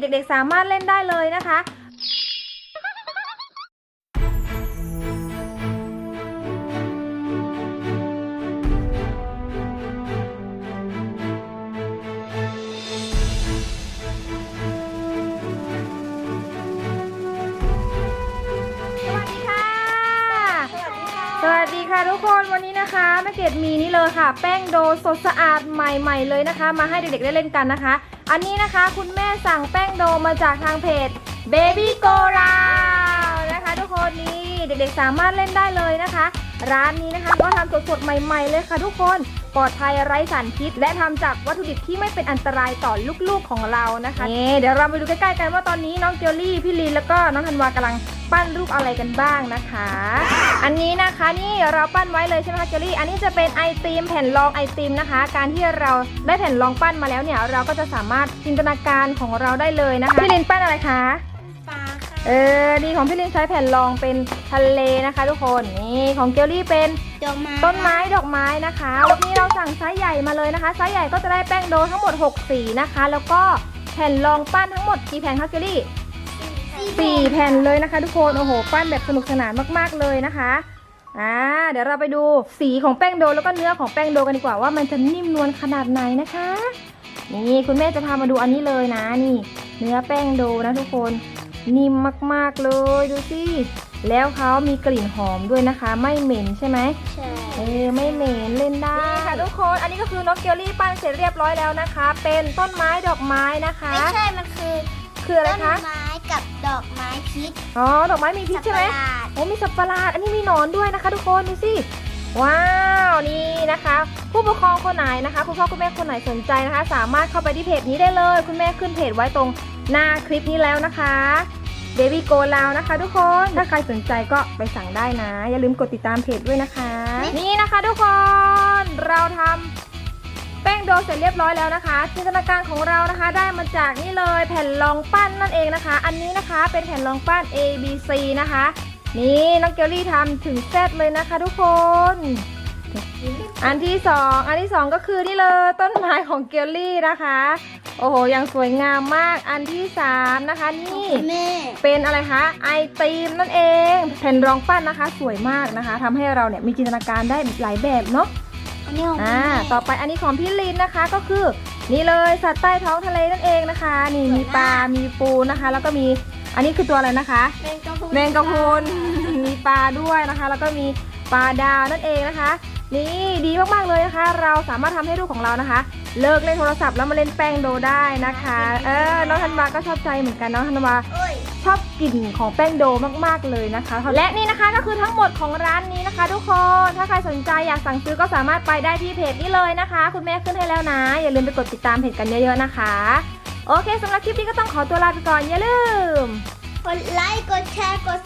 เด็กๆสามารถเล่นได้เลยนะคะสวัสดีค่ะสวัสดีค่ะทุกคนวันนี้นะคะแม่เกดมีนี่เลยค่ะ แป้งโดสดสะอาดใหม่ๆเลยนะคะ มาให้เด็กๆได้เล่นกันนะคะ อันนี้นะคะคุณแม่สั่งแป้งโดมาจากทางเพจ Baby Go Round นะคะ ทุกคนนี่เด็กๆสามารถเล่นได้เลยนะคะ ร้านนี้นะคะก็ทำสดๆใหม่ ๆ เลยค่ะทุกคนปลอดภัยไร้สารพิษ และทำจากวัตถุดิบที่ไม่เป็นอันตรายต่อลูกๆของเรานะคะนี่เดี๋ยวเราไปดูใกล้ๆกันว่าตอนนี้น้องเกลลี่พี่ลีนแล้วก็น้องธันวากำลังปั้นรูปอะไรกันบ้างนะคะ อันนี้นะคะนี่เราปั้นไว้เลยใช่ไหมคะเกลลี่ อันนี้จะเป็นไอติมแผ่นรองไอติมนะคะ การที่เราได้แผ่นรองปั้นมาแล้วเนี่ยเราก็จะสามารถจินตนาการของเราได้เลยนะคะพี่ลินปั้นอะไรคะปลาค่ะ เออดีของพี่ลินใช้แผ่นรองเป็นทะเลนะคะ ทุกคนนี่ของเกลลี่เป็นดอกไม้ต้นไม้ดอกไม้นะคะวันนี้เราสั่งไซส์ใหญ่มาเลยนะคะไซส์ใหญ่ก็จะได้แป้งโดทั้งหมด 6 สีนะคะ แล้วก็แผ่นรองปั้นทั้งหมดกี่แผ่นคะเกลลี่สี่แผ่นเลยนะคะ ทุกคนโอ้โหปั้นแบบสนุกสนานมากๆเลยนะคะอ่าเดี๋ยวเราไปดูสีของแป้งโดแล้วก็เนื้อของแป้งโดกันดีกว่าว่ามันจะนิ่มนวลขนาดไหนนะคะ นี่คุณแม่จะพามาดูอันนี้เลยนะนี่ เนื้อแป้งโดนะทุกคน นิ่มมากๆเลยดูสิ แล้วเขามีกลิ่นหอมด้วยนะคะ ไม่เหม็นใช่ไหมใช่เออไม่เหม็นเล่นได้นี่ค่ะทุกคนอันนี้ก็คือน้องเกลลี่ปั้นเสร็จเรียบร้อยแล้วนะคะ เป็นต้นไม้ดอกไม้นะคะ ไม่ใช่ มันคือคืออะไรต้นคะไม้กับดอกไม้พิษ อ๋อ ดอกไม้มีพิษใช่ไหมสัตว์ประลาด โอ้มีสัตว์ประหลาด อันนี้มีหนอนด้วยนะคะ ทุกคนดูสิ ว้าว นี่นะคะ ผู้ปกครองคนไหนนะคะ คุณพ่อคุณแม่คนไหนสนใจนะคะ สามารถเข้าไปที่เพจนี้ได้เลย คุณแม่ขึ้นเพจไว้ตรงหน้าคลิปนี้แล้วนะคะ Baby Go ลาวนะคะ ทุกคน ถ้าใครสนใจก็ไปสั่งได้นะ อย่าลืมกดติดตามเพจด้วยนะคะ นี่นะคะทุกคน เราทำแป้งโดเสร็จเรียบร้อยแล้วนะคะ จินตนาการของเรานะคะ ได้มาจากนี่เลยแผ่นรองปั้นนั่นเองนะคะ อันนี้นะคะเป็นแผ่นรองปั้น A B C นะคะ นี่น้องเกลลี่ทำถึงเซตเลยนะคะ ทุกคน อันที่สองอันที่สองก็คือนี่เลยต้นไม้ของเกลลี่นะคะ โอ้โหยังสวยงามมากอันที่สามนะคะนี่แม่เป็นอะไรคะไอติมนั่นเองแผ่นรองปั้นนะคะ สวยมากนะคะทำให้เราเนี่ยมีจินตนาการได้หลายแบบเนาะอันนี้ของอ่าแม่ต่อไปอันนี้ของพี่ลินนะคะก็คือ นี่เลยสัตว์ใต้ท้องทะเลนั่นเองนะคะ นี่มีปลา มีปูนะคะ แล้วก็มีอันนี้คือตัวอะไรนะคะแมงกะพรุนแมงกะพรุนมีปลาด้วยนะคะ แล้วก็มี ปลาดาวนั่นเองนะคะ นี่ดีมากๆเลยนะคะ เราสามารถทำให้ลูกของเรานะคะ เลิกเล่นโทรศัพท์แล้วมาเล่นแป้งโดได้นะคะ เออน้องธันวาก็ชอบใจเหมือนกันน้องธันวาเอ้ยชอบกลิ่นของแป้งโดมากๆเลยนะคะ และนี่นะคะก็คือทั้งหมดของร้านนี้นะคะ ทุกคนถ้าใครสนใจอยากสั่งซื้อก็สามารถไปได้ที่เพจนี้เลยนะคะ คุณแม่ขึ้นให้แล้วนะ อย่าลืมไปกดติดตามเพจกันเยอะๆนะคะ โอเคสำหรับคลิปนี้ก็ต้องขอตัวลาไปก่อนอย่าลืมกดไลค์กดแชร์กด